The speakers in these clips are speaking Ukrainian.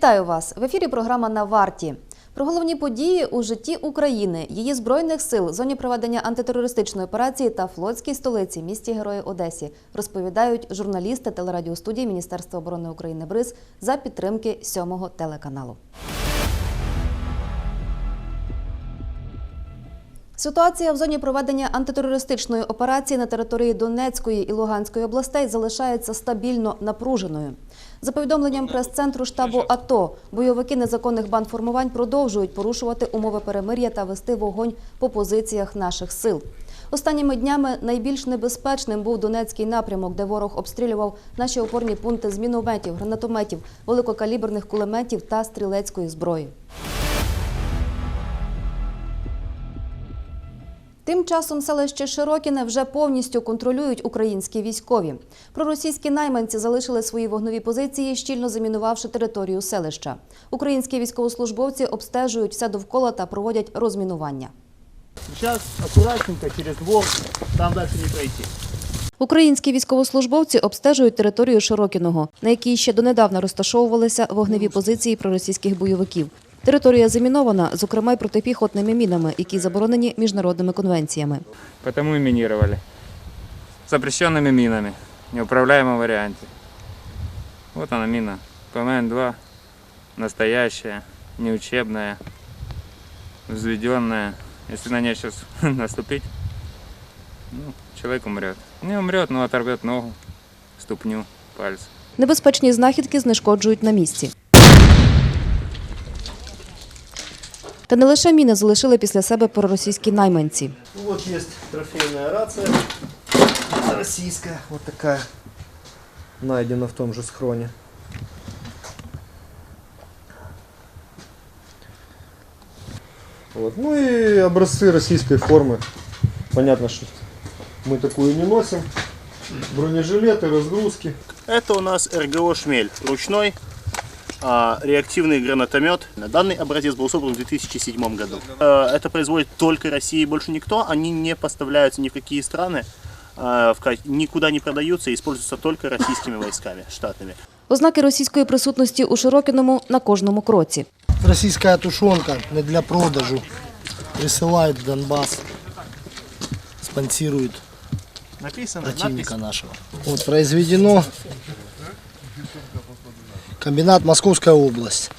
Вітаю вас! В ефірі програма на варті. Про головні події у житті України, її збройних сил, зоні проведення антитерористичної операції та флотській столиці, місті Герої Одесі, розповідають журналісти телерадіостудії Міністерства оборони України БРИЗ за підтримки сьомого телеканалу. Ситуація в зоні проведення антитерористичної операції на території Донецької і Луганської областей залишається стабільно напруженою. За повідомленням прес-центру штабу АТО, бойовики незаконних бандформувань продовжують порушувати умови перемир'я та вести вогонь по позиціях наших сил. Останніми днями найбільш небезпечним був Донецький напрямок, де ворог обстрілював наші опорні пункти з мінометів, гранатометів, великокаліберних кулеметів та стрілецької зброї. Тим часом селище Широкіне вже повністю контролюють українські військові. Проросійські найманці залишили свої вогнові позиції, щільно замінувавши територію селища. Українські військовослужбовці обстежують все довкола та проводять розмінування. Сейчас аккуратненько через двор, там дальше не пройти. Українські військовослужбовці обстежують територію Широкіного, на якій ще донедавна розташовувалися вогневі позиції проросійських бойовиків. Територія замінована, зокрема й протипіхотними мінами, які заборонені міжнародними конвенціями. Потому и минировали. Запрещенными минами, в неуправляемом варианте. Вот она мина. ПМН-2. Настоящая, неучебная, взведенная. Если на нее сейчас наступить, ну, человек умрет. Не умрет, но оторвет ногу, ступню, пальцы. Небезпечні знахідки знешкоджують на місці. Та не лише міни залишили після себе проросійські найманці. Ну, Вот есть трофейная рация. Российская, вот такая. Найдена в том же схроне. Вот. Ну и образцы российской формы. Понятно, что мы такую не носим. Бронежилеты, разгрузки. Это у нас РГО «Шмель» ручной а, реактивный гранатомет. Данный образец был собран в 2007 году. Э, Это производит только Россия и больше никто. Они не поставляются ни в какие страны, а, в ка- никуда не продаются и используются только российскими войсками штатными. Ознаки російської присутності у Широкіному на кожному кроці. Російська тушонка не для продажу. Присилають в Донбас. Спонсируют Написано противника нашего. Вот произведено комбинат Московская область.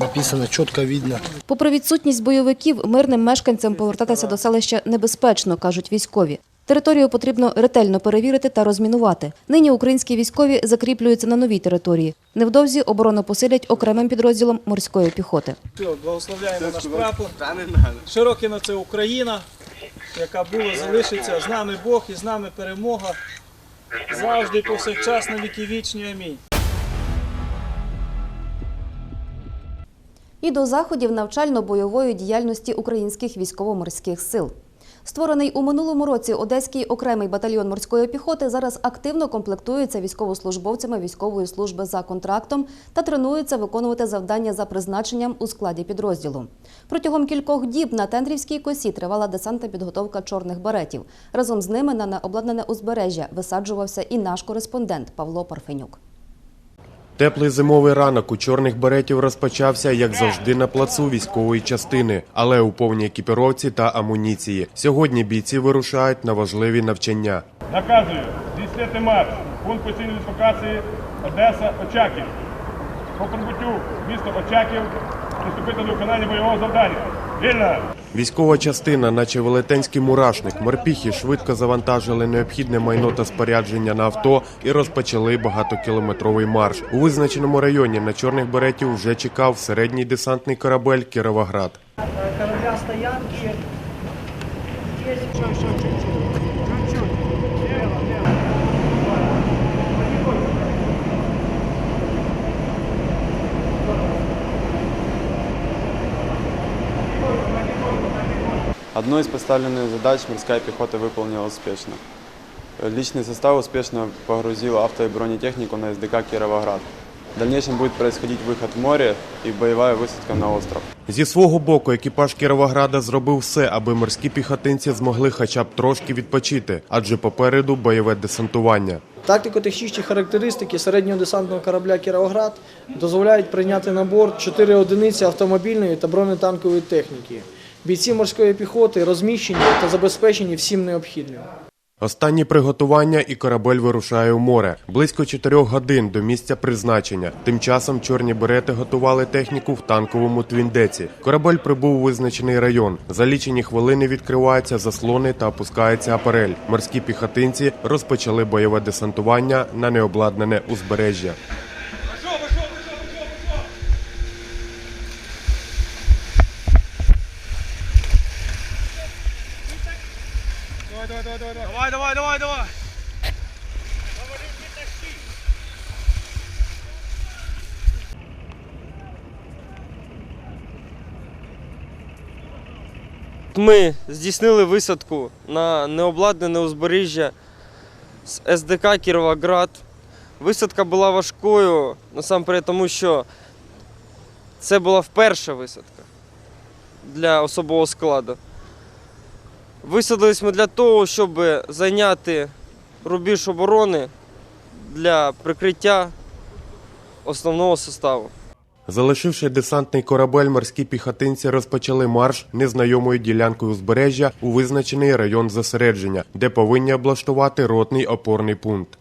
Написано, четко видно. Попри відсутність бойовиків, мирним мешканцям повертатися до селища небезпечно, кажуть військові. Територію потрібно ретельно перевірити та розмінувати. Нині українські військові закріплюються на новій території. Невдовзі оборону посилять окремим підрозділом морської піхоти. Благословляємо наш прапор. Широкіно це Україна, яка була, залишиться. З нами Бог і з нами перемога. Завжди повсякчас на віки вічні. Амінь. І до заходів навчально-бойової діяльності українських військово-морських сил. Створений у минулому році Одеський окремий батальйон морської піхоти зараз активно комплектується військовослужбовцями військової служби за контрактом та тренується виконувати завдання за призначенням у складі підрозділу. Протягом кількох діб на Тендрівській косі тривала десантна підготовка чорних беретів. Разом з ними на необладнане узбережжя висаджувався і наш кореспондент Павло Парфенюк. Теплий зимовий ранок у чорних беретів розпочався, як завжди, на плацу військової частини, але у повній екіпіровці та амуніції. Сьогодні бійці вирушають на важливі навчання. Наказую здійснити марш. Пункт постійної дислокації Одеса Очаків. По прибуттю в місто Очаків приступити до виконання бойового завдання. Вільно! Військова частина, наче велетенський мурашник, морпіхи швидко завантажили необхідне майно та спорядження на авто і розпочали багатокілометровий марш. У визначеному районі на чорних беретів вже чекав середній десантний корабель Кіровоград. Корабля стоянки. Одну из поставленных задач морская пехота выполнила успешно. Личный состав успешно погрузил авто и бронетехнику на СДК «Кировоград». В дальнейшем будет происходить выход в море и боевая высадка на остров. Зі свого боку, екіпаж Кіровограда зробив все, аби морські піхотинці змогли хоча б трошки відпочити, адже попереду бойове десантування. Тактико-технічні характеристики середнього десантного корабля Кіровоград дозволяють прийняти на борт 4 одиниці автомобільної та бронетанкової техніки. Бійці морської піхоти розміщені та забезпечені всім необхідним. Останні приготування і корабель вирушає у море. Близько чотирьох годин до місця призначення. Тим часом чорні берети готували техніку в танковому твіндеці. Корабель прибув у визначений район. За лічені хвилини відкриваються заслони та опускається апарель. Морські піхотинці розпочали бойове десантування на необладнане узбережжя. Ми здійснили висадку на необладнане узбережжя з СДК Кіровоград. Висадка була важкою, насамперед, тому що це була вперше висадка для особового складу. Висадились ми для того, щоб зайняти рубіж оборони для прикриття основного составу. Залишивши десантний корабель, морські піхотинці розпочали марш незнайомою ділянкою узбережжя у визначений район зосередження, де повинні облаштувати ротний опорний пункт.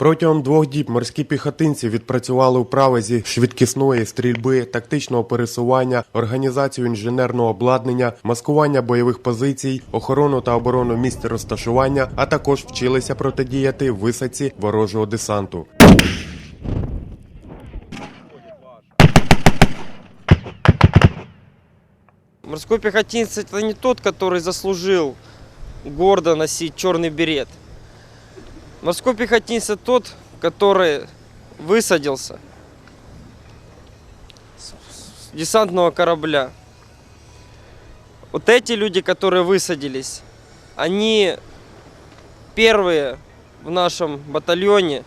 Протягом двох діб морські піхотинці відпрацювали вправи зі швидкісної стрільби, тактичного пересування, організацію інженерного обладнання, маскування бойових позицій, охорону та оборону місць розташування, а також вчилися протидіяти висадці ворожого десанту. Морской пехотинец это не тот, который заслужил гордо носить черный берет. Морской пехотинец это тот, который высадился с десантного корабля. Вот эти люди, которые высадились, они первые в нашем батальоне,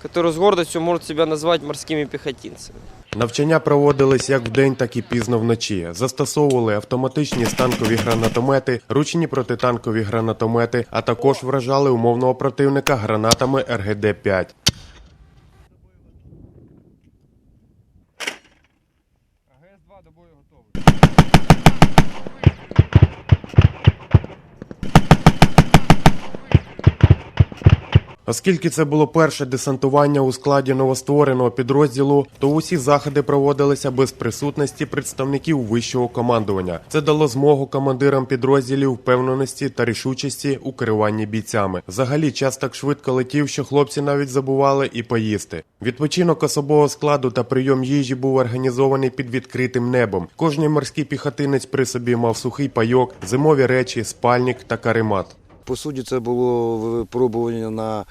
которые с гордостью могут себя назвать морскими пехотинцами. Навчання проводились як вдень, так і пізно вночі. Застосовували автоматичні станкові гранатомети, ручні протитанкові гранатомети, а також вражали умовного противника гранатами РГД-5. Оскільки це було перше десантування у складі новоствореного підрозділу, то усі заходи проводилися без присутності представників вищого командування. Це дало змогу командирам підрозділів впевненості та рішучості у керуванні бійцями. Взагалі час так швидко летів, що хлопці навіть забували і поїсти. Відпочинок особового складу та прийом їжі був організований під відкритим небом. Кожний морський піхотинець при собі мав сухий пайок, зимові речі, спальник та каремат. По суті, це було випробування на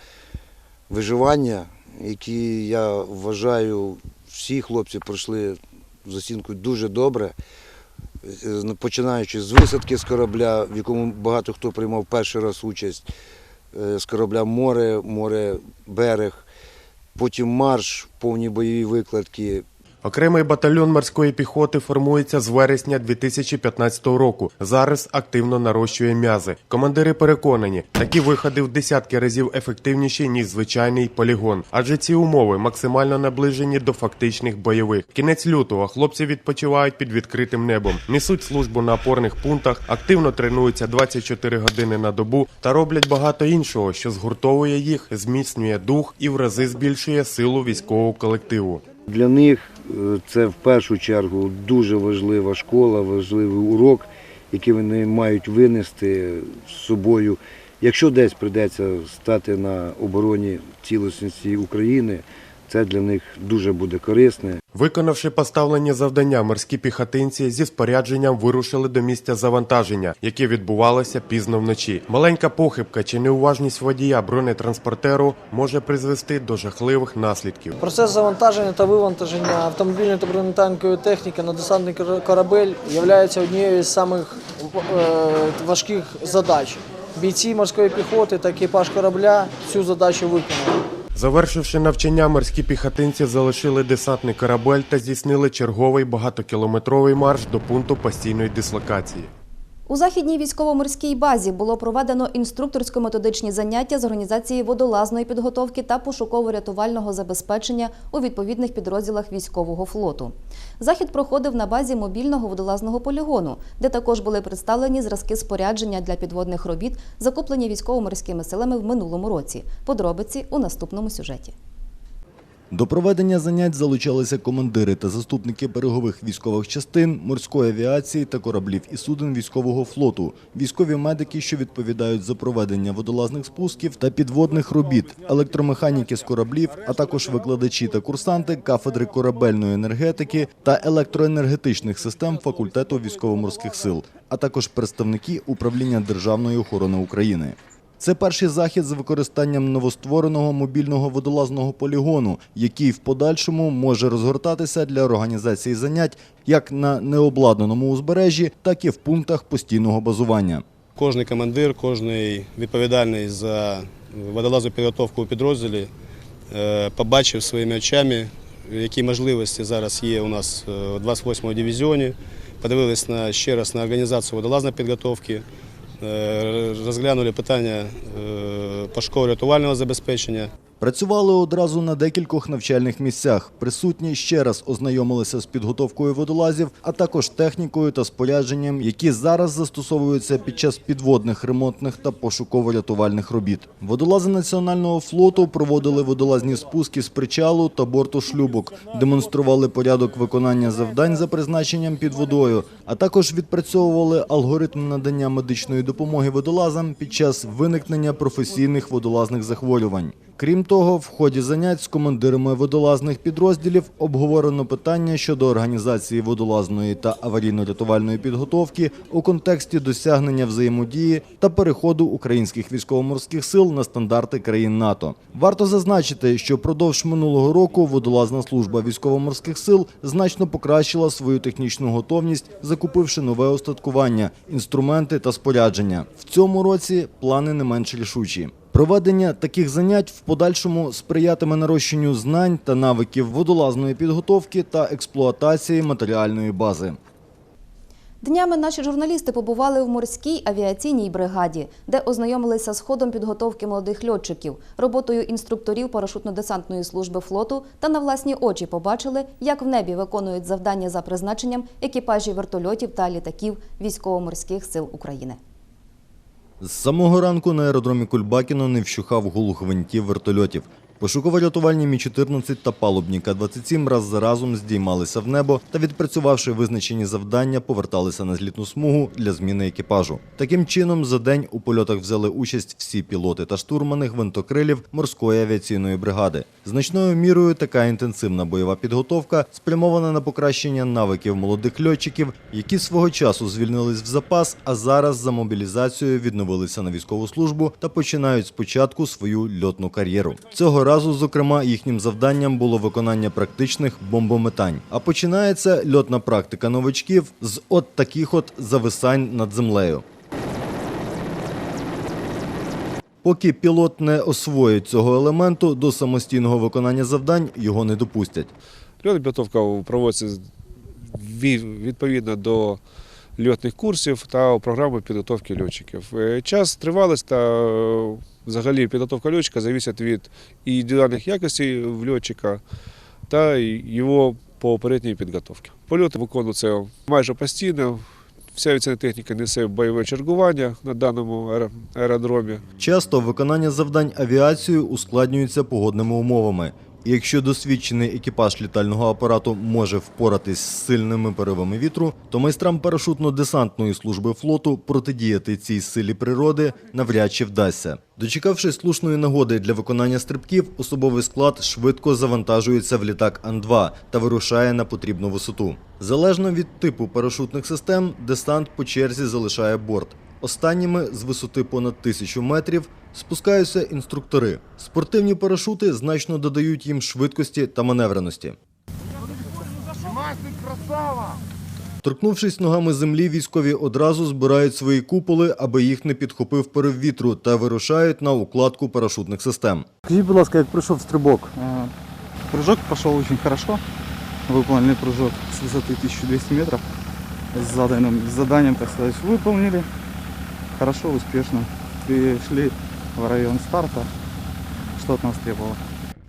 виживання, які я вважаю, всі хлопці пройшли з оцінкою дуже добре. Починаючи з висадки з корабля, в якому багато хто приймав перший раз участь, е, з корабля море, море, берег, потім марш, повні бойові викладки, Окремий батальйон морської піхоти формується з вересня 2015 року. Зараз активно нарощує м'язи. Командири переконані, такі виходи в десятки разів ефективніші ніж звичайний полігон, адже ці умови максимально наближені до фактичних бойових. Кінець лютого хлопці відпочивають під відкритим небом, несуть службу на опорних пунктах, активно тренуються 24 години на добу та роблять багато іншого, що згуртовує їх, зміцнює дух і в рази збільшує силу військового колективу. Для них це в першу чергу дуже важлива школа, важливий урок, який вони мають винести з собою. Якщо десь прийдеться стати на обороні цілісності України, це для них дуже буде корисне. Виконавши поставлені завдання, морські піхотинці зі спорядженням вирушили до місця завантаження, яке відбувалося пізно вночі. Маленька похибка чи неуважність водія бронетранспортеру може призвести до жахливих наслідків. Процес завантаження та вивантаження автомобільної та бронетанкової техніки на десантний корабель є однією з самих е, важких задач. Бійці морської піхоти та екіпаж корабля цю задачу виконали. Завершивши навчання, морські піхотинці залишили десантний корабель та здійснили черговий багатокілометровий марш до пункту постійної дислокації. У західній військово-морській базі було проведено інструкторсько-методичні заняття з організації водолазної підготовки та пошуково-рятувального забезпечення у відповідних підрозділах військового флоту. Захід проходив на базі мобільного водолазного полігону, де також були представлені зразки спорядження для підводних робіт, закуплені військово-морськими силами в минулому році. Подробиці у наступному сюжеті. До проведення занять залучалися командири та заступники берегових військових частин, морської авіації та кораблів і суден військового флоту, військові медики, що відповідають за проведення водолазних спусків та підводних робіт, електромеханіки з кораблів, а також викладачі та курсанти кафедри корабельної енергетики та електроенергетичних систем факультету військово-морських сил, а також представники управління Державної охорони України. Це перший захід з використанням новоствореного мобільного водолазного полігону, який в подальшому може розгортатися для організації занять як на необладнаному узбережжі, так і в пунктах постійного базування. Кожний командир, кожний відповідальний за водолазну підготовку у підрозділі е, побачив своїми очами, які можливості зараз є у нас е, у 28-му дивізіоні. Подивились на, ще раз на організацію водолазної підготовки, розглянули питання е, пошуково-рятувального забезпечення. Працювали одразу на декількох навчальних місцях. Присутні ще раз ознайомилися з підготовкою водолазів, а також технікою та спорядженням, які зараз застосовуються під час підводних ремонтних та пошуково-рятувальних робіт. Водолази національного флоту проводили водолазні спуски з причалу та борту шлюбок, демонстрували порядок виконання завдань за призначенням під водою, а також відпрацьовували алгоритм надання медичної допомоги водолазам під час виникнення професійних водолазних захворювань. Крім того, в ході занять з командирами водолазних підрозділів обговорено питання щодо організації водолазної та аварійно-рятувальної підготовки у контексті досягнення взаємодії та переходу українських військово-морських сил на стандарти країн НАТО. Варто зазначити, що продовж минулого року водолазна служба військово-морських сил значно покращила свою технічну готовність, закупивши нове устаткування, інструменти та спорядження. В цьому році плани не менш рішучі. Проведення таких занять в подальшому сприятиме нарощенню знань та навиків водолазної підготовки та експлуатації матеріальної бази. Днями наші журналісти побували в морській авіаційній бригаді, де ознайомилися з ходом підготовки молодих льотчиків, роботою інструкторів парашутно-десантної служби флоту та на власні очі побачили, як в небі виконують завдання за призначенням екіпажі вертольотів та літаків військово-морських сил України. З самого ранку на аеродромі Кульбакіно не вщухав гул гвинтів вертольотів. Пошуково-рятувальні Мі-14 та палубні К-27 раз за разом здіймалися в небо та, відпрацювавши визначені завдання, поверталися на злітну смугу для зміни екіпажу. Таким чином, за день у польотах взяли участь всі пілоти та штурмани гвинтокрилів морської авіаційної бригади. Значною мірою така інтенсивна бойова підготовка спрямована на покращення навиків молодих льотчиків, які свого часу звільнились в запас, а зараз за мобілізацією відновилися на військову службу та починають спочатку свою льотну кар'єру. Цього разу, зокрема, їхнім завданням було виконання практичних бомбометань. А починається льотна практика новачків з от таких от зависань над землею. Поки пілот не освоїть цього елементу, до самостійного виконання завдань його не допустять. Льотна підготовка проводиться ві- відповідно до льотних курсів та програми підготовки льотчиків. Е, Час тривалість та взагалі підготовка льотчика залежить від індивідуальних якостей в льотчика та його попередньої підготовки. Польоти виконуються майже постійно. Вся авіаційна техніка несе бойове чергування на даному аеродромі. Часто виконання завдань авіацією ускладнюється погодними умовами. Якщо досвідчений екіпаж літального апарату може впоратись з сильними поривами вітру, то майстрам парашутно-десантної служби флоту протидіяти цій силі природи навряд чи вдасться. Дочекавшись слушної нагоди для виконання стрибків, особовий склад швидко завантажується в літак Ан-2 та вирушає на потрібну висоту. Залежно від типу парашутних систем, десант по черзі залишає борт. Останніми з висоти понад тисячу метрів спускаються інструктори. Спортивні парашути значно додають їм швидкості та маневреності. Торкнувшись ногами землі, військові одразу збирають свої куполи, аби їх не підхопив порив вітру, та вирушають на укладку парашутних систем. Скажіть, будь ласка, як пройшов стрибок? Прыжок пошел очень хорошо. Выполнили прыжок с высоты 1200 метров. С заданным, с заданием, так сказать, выполнили. Хорошо, успешно. Пришли в район старта. Что от нас требовало?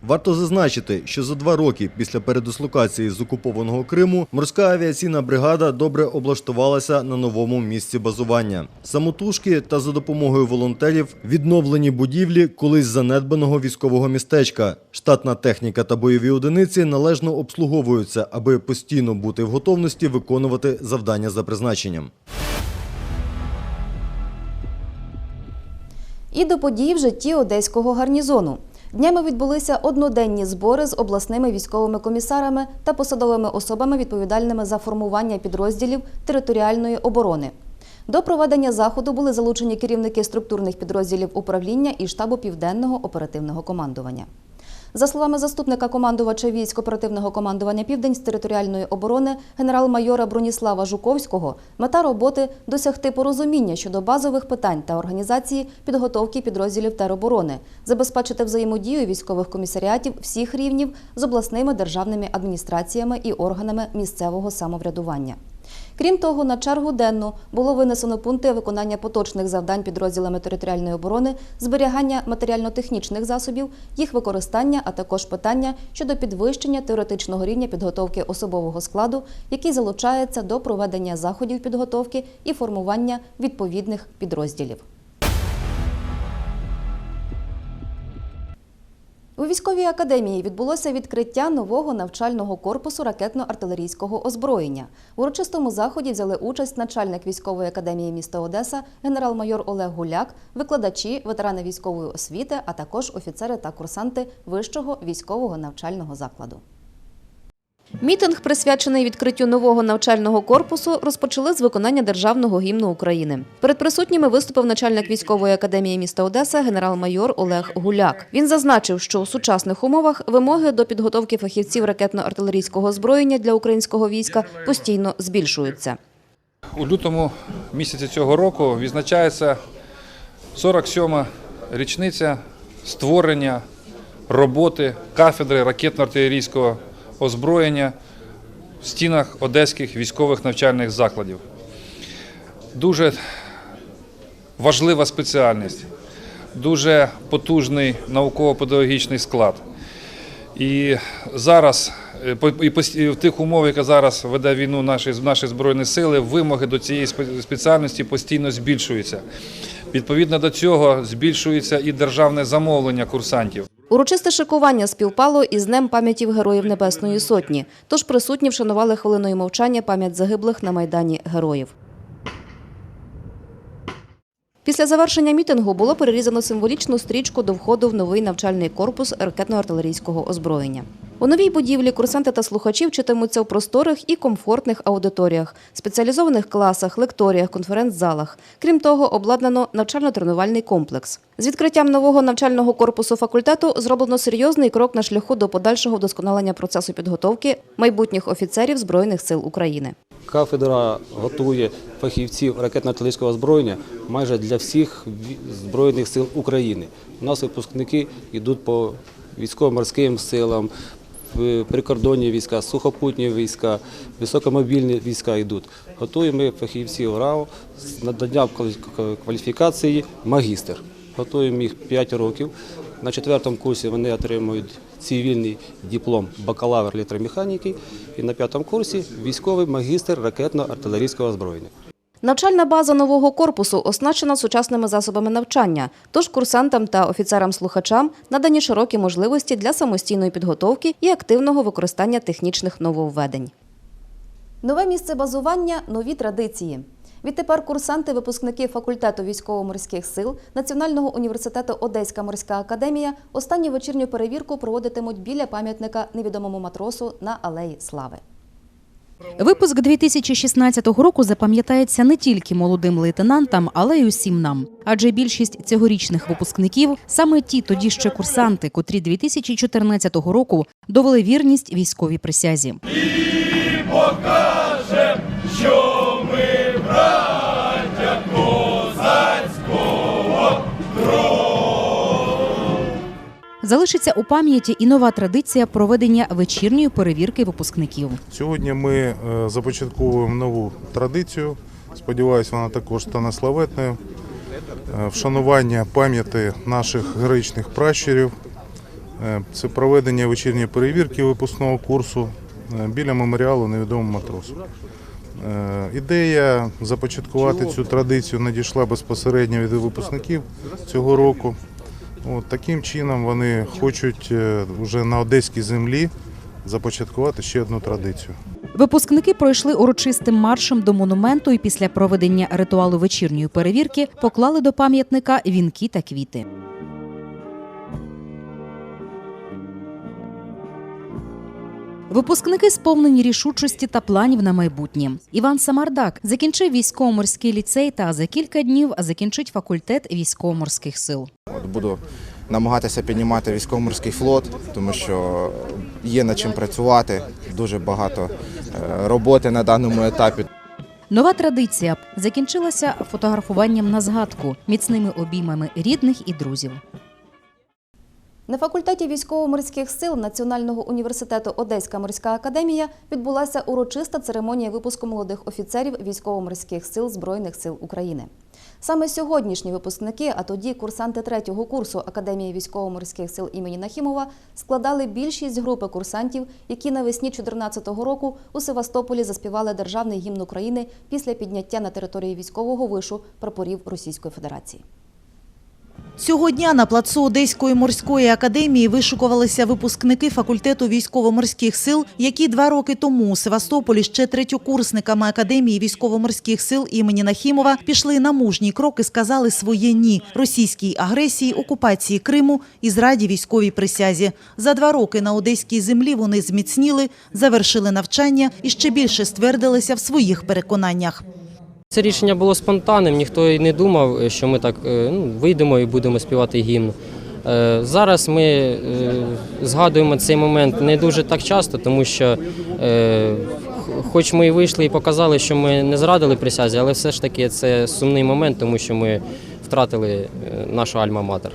Варто зазначити, що за два роки після передислокації з окупованого Криму морська авіаційна бригада добре облаштувалася на новому місці базування. Самотужки та за допомогою волонтерів відновлені будівлі колись занедбаного військового містечка. Штатна техніка та бойові одиниці належно обслуговуються, аби постійно бути в готовності виконувати завдання за призначенням. І до подій в житті одеського гарнізону. Днями відбулися одноденні збори з обласними військовими комісарами та посадовими особами, відповідальними за формування підрозділів територіальної оборони. До проведення заходу були залучені керівники структурних підрозділів управління і штабу Південного оперативного командування. За словами заступника командувача військ оперативного командування Південь з територіальної оборони генерал-майора Броніслава Жуковського, мета роботи досягти порозуміння щодо базових питань та організації підготовки підрозділів тероборони, забезпечити взаємодію військових комісаріатів всіх рівнів з обласними державними адміністраціями і органами місцевого самоврядування. Крім того, на чергу денну було винесено пункти виконання поточних завдань підрозділами територіальної оборони, зберігання матеріально-технічних засобів, їх використання, а також питання щодо підвищення теоретичного рівня підготовки особового складу, який залучається до проведення заходів підготовки і формування відповідних підрозділів. У військовій академії відбулося відкриття нового навчального корпусу ракетно-артилерійського озброєння. В урочистому заході взяли участь начальник військової академії міста Одеса, генерал-майор Олег Гуляк, викладачі, ветерани військової освіти, а також офіцери та курсанти вищого військового навчального закладу. Мітинг, присвячений відкриттю нового навчального корпусу, розпочали з виконання державного гімну України. Перед присутніми виступив начальник військової академії міста Одеса генерал-майор Олег Гуляк. Він зазначив, що у сучасних умовах вимоги до підготовки фахівців ракетно-артилерійського озброєння для українського війська постійно збільшуються. У лютому місяці цього року відзначається 47-ма річниця створення роботи кафедри ракетно-артилерійського озброєння в стінах одеських військових навчальних закладів. Дуже важлива спеціальність, дуже потужний науково-педагогічний склад. І зараз, е, в тих умовах, яка зараз веде війну наші, наші Збройні сили, вимоги до цієї спеціальності постійно збільшуються. Відповідно до цього збільшується і державне замовлення курсантів. Урочисте шикування співпало із Днем пам'ятів Героїв Небесної Сотні, тож присутні вшанували хвилиною мовчання пам'ять загиблих на Майдані Героїв. Після завершення мітингу було перерізано символічну стрічку до входу в новий навчальний корпус ракетно-артилерійського озброєння. У новій будівлі курсанти та слухачі вчитимуться в просторих і комфортних аудиторіях, спеціалізованих класах, лекторіях, конференц-залах. Крім того, обладнано навчально-тренувальний комплекс. З відкриттям нового навчального корпусу факультету зроблено серйозний крок на шляху до подальшого вдосконалення процесу підготовки майбутніх офіцерів Збройних сил України. Кафедра готує фахівців ракетно-артилерійського озброєння майже для всіх Збройних сил України. У нас випускники йдуть по військово-морським силам, прикордонні війська, сухопутні війська, високомобільні війська йдуть. Готуємо ми фахівців РАО з наданням кваліфікації магістр. Готуємо їх 5 років. На четвертому курсі вони отримують цивільний диплом бакалавр електромеханіки і на п'ятому курсі військовий магістр ракетно-артилерійського озброєння. Навчальна база нового корпусу оснащена сучасними засобами навчання, тож курсантам та офіцерам-слухачам надані широкі можливості для самостійної підготовки і активного використання технічних нововведень. Нове місце базування нові традиції. Відтепер курсанти, випускники факультету військово-морських сил Національного університету Одеська морська академія останню вечірню перевірку проводитимуть біля пам'ятника невідомому матросу на Алеї Слави. Випуск 2016 року запам'ятається не тільки молодим лейтенантам, але й усім нам. Адже більшість цьогорічних випускників саме ті тоді ще курсанти, котрі 2014 року довели вірність військовій присязі. покажем, Залишиться у пам'яті і нова традиція проведення вечірньої перевірки випускників. Сьогодні ми е, започатковуємо нову традицію. Сподіваюся, вона також стане славетною. Е, Вшанування пам'яті наших героїчних пращурів. Е, Це проведення вечірньої перевірки випускного курсу біля меморіалу невідомому матросу. Ідея започаткувати цю традицію надійшла безпосередньо від випускників цього року. От, таким чином вони хочуть е, вже на одеській землі започаткувати ще одну традицію. Випускники пройшли урочистим маршем до монументу і після проведення ритуалу вечірньої перевірки поклали до пам'ятника вінки та квіти. Випускники сповнені рішучості та планів на майбутнє. Іван Самардак закінчив військово-морський ліцей та за кілька днів закінчить факультет військово-морських сил. От Буду намагатися піднімати військово-морський флот, тому що є над чим працювати. Дуже багато е, роботи на даному етапі. Нова традиція закінчилася фотографуванням на згадку, міцними обіймами рідних і друзів. На факультеті військово-морських сил Національного університету Одеська морська академія відбулася урочиста церемонія випуску молодих офіцерів військово-морських сил Збройних сил України. Саме сьогоднішні випускники, а тоді курсанти третього курсу Академії військово-морських сил імені Нахімова, складали більшість групи курсантів, які навесні 2014 року у Севастополі заспівали державний гімн України після підняття на території військового вишу прапорів Російської Федерації. Цього дня на плацу Одеської морської академії вишукувалися випускники факультету військово-морських сил, які два роки тому у Севастополі ще третьокурсниками академії військово-морських сил імені Нахімова пішли на мужній крок і сказали своє ні російській агресії, окупації Криму і зраді військовій присязі. За два роки на одеській землі вони зміцніли, завершили навчання і ще більше ствердилися в своїх переконаннях. Це рішення було спонтанним, ніхто і не думав, що ми так е, ну, вийдемо і будемо співати гімн. Е, Зараз ми е, згадуємо цей момент не дуже так часто, тому що, е, хоч ми і вийшли і показали, що ми не зрадили присязі, але все ж таки це сумний момент, тому що ми втратили е, нашу альма-матер.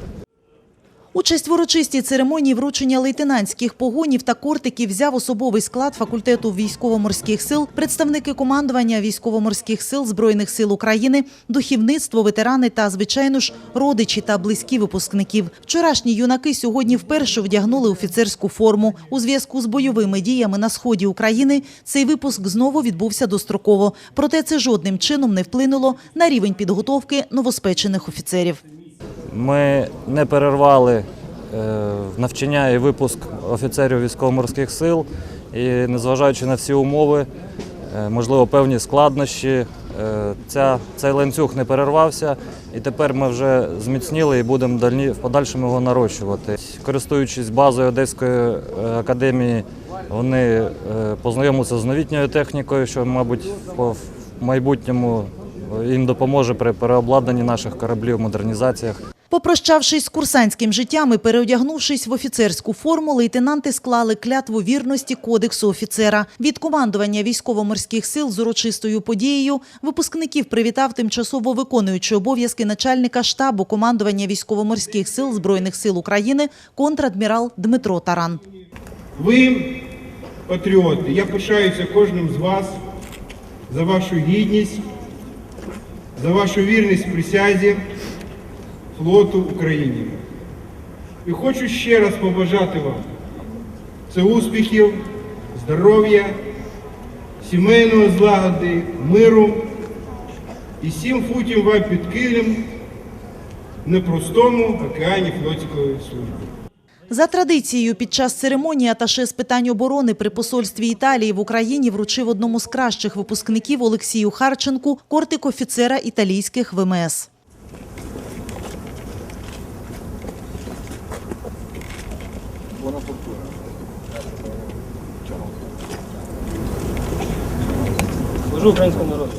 Участь в урочистій церемонії вручення лейтенантських погонів та кортиків взяв особовий склад факультету військово-морських сил, представники командування військово-морських сил Збройних сил України, духівництво, ветерани та, звичайно ж, родичі та близькі випускників. Вчорашні юнаки сьогодні вперше вдягнули офіцерську форму. У зв'язку з бойовими діями на сході України цей випуск знову відбувся достроково. Проте це жодним чином не вплинуло на рівень підготовки новоспечених офіцерів. Ми не перервали е, навчання і випуск офіцерів військово-морських сил. І незважаючи на всі умови, е, можливо, певні складнощі, е, ця, цей ланцюг не перервався. І тепер ми вже зміцніли і будемо дальні, в подальшому його нарощувати. Користуючись базою Одеської академії, вони познайомилися з новітньою технікою, що, мабуть, в майбутньому їм допоможе при переобладнанні наших кораблів, модернізаціях. Попрощавшись з курсантським життям і переодягнувшись в офіцерську форму, лейтенанти склали клятву вірності кодексу офіцера. Від командування військово-морських сил з урочистою подією випускників привітав тимчасово виконуючий обов'язки начальника штабу командування військово-морських сил Збройних сил України контрадмірал Дмитро Таран. Ви патріоти. Я пишаюся кожним з вас за вашу гідність, за вашу вірність присязі флоту України. І хочу ще раз побажати вам це успіхів, здоров'я, сімейної злагоди, миру і сім футів вам під килем в непростому океані флотської служби. За традицією, під час церемонії аташе з питань оборони при посольстві Італії в Україні вручив одному з кращих випускників Олексію Харченку кортик офіцера італійських ВМС. Служу українському народу.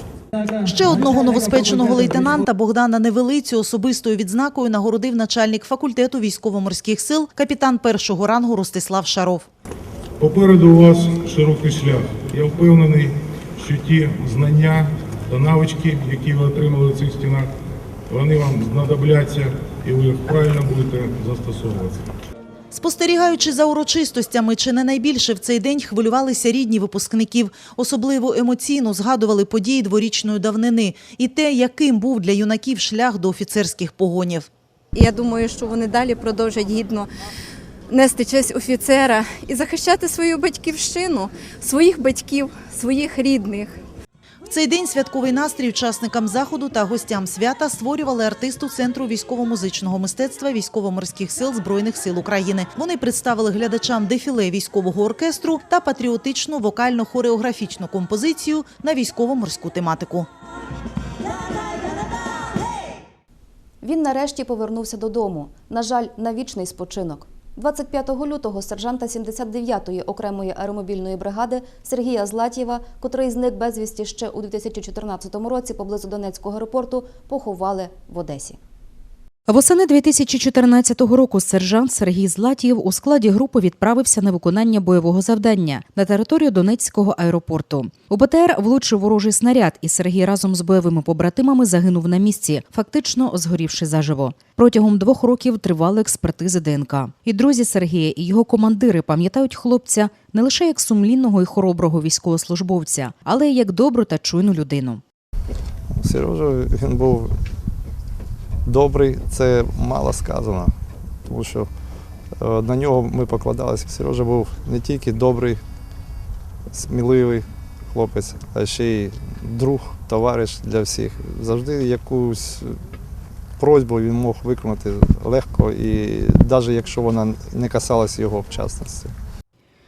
Ще одного новоспеченого лейтенанта Богдана Невелицю особистою відзнакою нагородив начальник факультету військово-морських сил, капітан першого рангу Ростислав Шаров. Попереду у вас широкий шлях. Я впевнений, що ті знання та навички, які ви отримали в цих стінах, вони вам знадобляться і ви їх правильно будете застосовувати. Спостерігаючи за урочистостями, чи не найбільше в цей день хвилювалися рідні випускників. Особливо емоційно згадували події дворічної давнини і те, яким був для юнаків шлях до офіцерських погонів. Я думаю, що вони далі продовжать гідно нести честь офіцера і захищати свою батьківщину, своїх батьків, своїх рідних. Цей день святковий настрій учасникам заходу та гостям свята створювали артисту Центру військово-музичного мистецтва військово-морських сил Збройних сил України. Вони представили глядачам дефіле військового оркестру та патріотичну вокально-хореографічну композицію на військово-морську тематику. Він нарешті повернувся додому. На жаль, на вічний спочинок. 25 лютого сержанта 79-ї окремої аеромобільної бригади Сергія Златєва, котрий зник безвісті ще у 2014 році поблизу Донецького аеропорту, поховали в Одесі. Восени 2014 року сержант Сергій Златієв у складі групи відправився на виконання бойового завдання на територію Донецького аеропорту. У БТР влучив ворожий снаряд, і Сергій разом з бойовими побратимами загинув на місці, фактично згорівши заживо. Протягом двох років тривали експертизи ДНК. І друзі Сергія і його командири пам'ятають хлопця не лише як сумлінного і хороброго військовослужбовця, але й як добру та чуйну людину. Сережа він був добрий, це мало сказано, тому що е, на нього ми покладалися. Сережа був не тільки добрий, сміливий хлопець, а ще й друг, товариш для всіх. Завжди якусь просьбу він мог виконати легко, і навіть якщо вона не касалася його вчасності.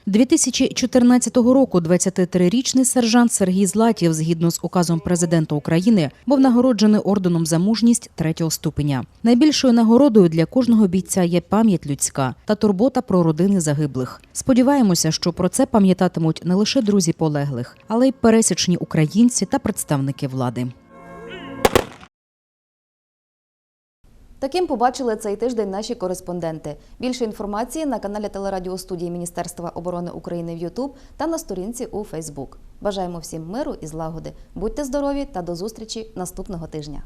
2014 року 23-річний сержант Сергій Златів, згідно з указом президента України, був нагороджений орденом за мужність третього ступеня. Найбільшою нагородою для кожного бійця є пам'ять людська та турбота про родини загиблих. Сподіваємося, що про це пам'ятатимуть не лише друзі полеглих, але й пересічні українці та представники влади. Таким побачили цей тиждень наші кореспонденти. Більше інформації на каналі телерадіостудії Міністерства оборони України в Ютуб та на сторінці у Фейсбук. Бажаємо всім миру і злагоди. Будьте здорові та до зустрічі наступного тижня.